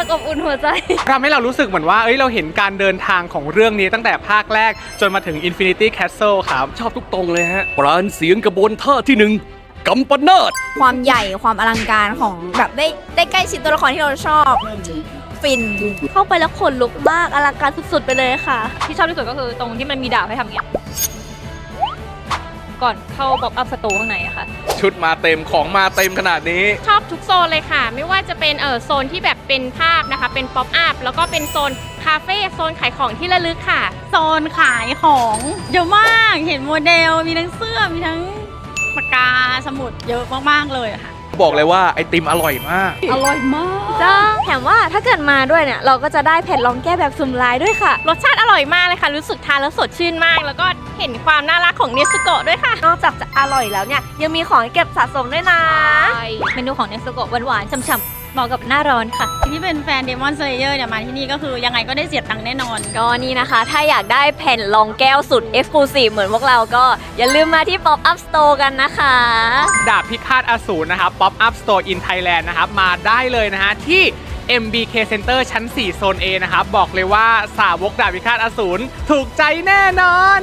ากอบอุ่นหัวใจ ทำให้เรารู้สึกเหมือนว่าเอ้ยเราเห็นการเดินทางของเรื่องนี้ตั้งแต่ภาคแรกจนมาถึง Infinity Castle ครับ ชอบทุกตรงเลยฮะ ปราณเสียงกระบวนท่าที่หนึ่งกำปนาตความใหญ่ความอลังการของแบบได้ได้ใกล้ชิดตัวละครที่เราชอบ ฟิน เข้าไปแล้วขนลุกมากอลังการสุดๆไปเลยค่ะ ที่ชอบที่สุดก็คือตรงที่มันมีดาบให้ทำอย่างเงี้ย ก่อนเข้าบ็อกอัพสโตร์ข้างในอะค่ะ ชุดมาเต็มของมาเต็มขนาดนี้ ชอบทุกโซนเลยค่ะ ไม่ว่าจะเป็นเออโซนที่แบบเป็นภาพนะคะ เป็นป๊อปอัพแล้วก็เป็นโซนคาเฟ่โซนขายของที่ระลึกค่ะ โซนขายของเยอะมาก เห็นโมเดล มีทั้งเสื้อ มีทั้งปากกา สมุดเยอะมาก ๆ เลยค่ะ บอกเลยว่าไอติมอร่อยมาก อร่อยมากจ้าแถมว่าถ้าเกิดมาด้วยเนี่ย เราก็จะได้แผ่นรองแก้วแบบสุ่มลายด้วยค่ะ รสชาติอร่อยมากเลยค่ะ รู้สึกทานแล้วสดชื่นมาก แล้วก็เห็นความน่ารักของเนสโกะด้วยค่ะ นอกจากจะอร่อยแล้วเนี่ย ยังมีของเก็บสะสมด้วยนะ เมนูของเนสโกะหวานๆฉ่ำๆเห มาะกับหน้าร้อนค่ะ ที่เป็นแฟนเดมอนเซเยอร์เนี่ยมาที่นี่ก็คือยังไงก็ได้เสียตังค์แน่นอน ก็นี่นะคะ ถ้าอยากได้แผ่นรองแก้วสุด Exclusive เหมือนพวกเราก็อย่าลืมมาที่ Pop Up Store กันนะคะ ดาบพิฆาตอสูรนะครับ Pop Up Store in Thailand นะครับ มาได้เลยนะฮะที่ MBK Center ชั้น 4 โซน A นะครับ บอกเลยว่าสาวกดาบพิฆาตอสูรถูกใจแน่นอน